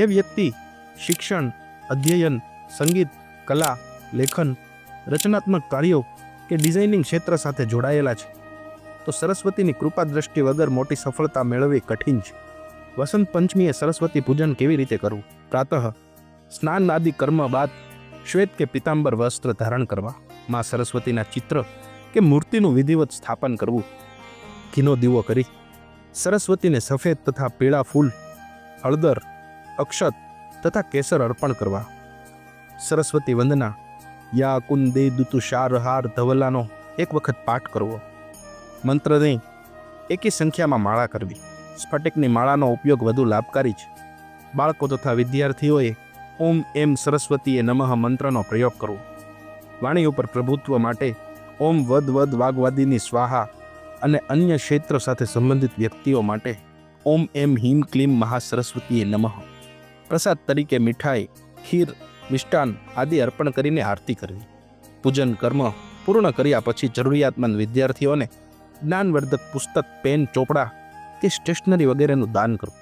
એ વ્યક્તિ શિક્ષણ, અધ્યયન, સંગીત, કલા, લેખન, રચનાત્મક કાર્યો કે ડિઝાઇનિંગ ક્ષેત્ર સાથે જોડાયેલા છે. તો સરસ્વતીની કૃપા દ્રષ્ટિ વગર મોટી સફળતા મેળવવી કઠિન છે. વસંત પંચમીએ સરસ્વતી પૂજન કેવી રીતે કરવું? પ્રાતઃ, સ્નાન આદિ કર્મ બાદ શ્વેત કે પિતાંબર વસ્ત્ર ધારણ કરવા. માં સરસ્વતીના ચિત્ર કે મૂર્તિનું વિધિવત સ્થાપન કરવું. ઘીનો દીવો કરી. સરસ્વતીને સફેદ તથા પીળા ફૂલ, હળદર અક્ષત તથા કેસર અર્પણ કરવા. સરસ્વતી વંદના, યા કુંદે દુતુષારહાર ધવલાનો એક વખત પાઠ કરવો. મંત્રની એકી સંખ્યામાં માળા કરવી. સ્ફટિકની માળાનો ઉપયોગ વધુ લાભકારી છે બાળકો તથા વિદ્યાર્થીઓએ ઓમ એમ સરસ્વતીએ નમઃ મંત્રનો પ્રયોગ કરવો. વાણી ઉપર પ્રભુત્વ માટે ઓમ વદ વદ વાગવાદીની સ્વાહા અને અન્ય ક્ષેત્ર સાથે સંબંધિત વ્યક્તિઓ માટે ઓમ એમ હિમ ક્લીમ મહાસરસ્વતીએ નમઃ. પ્રસાદ તરીકે મીઠાઈ, ખીર, મિષ્ટાન આદિ અર્પણ કરીને આરતી કરવી. પૂજન કર્મ પૂર્ણ કર્યા પછી જરૂરિયાતમંદ વિદ્યાર્થીઓને જ્ઞાનવર્ધક પુસ્તક, પેન, ચોપડા કે સ્ટેશનરી વગેરેનું દાન કરવું.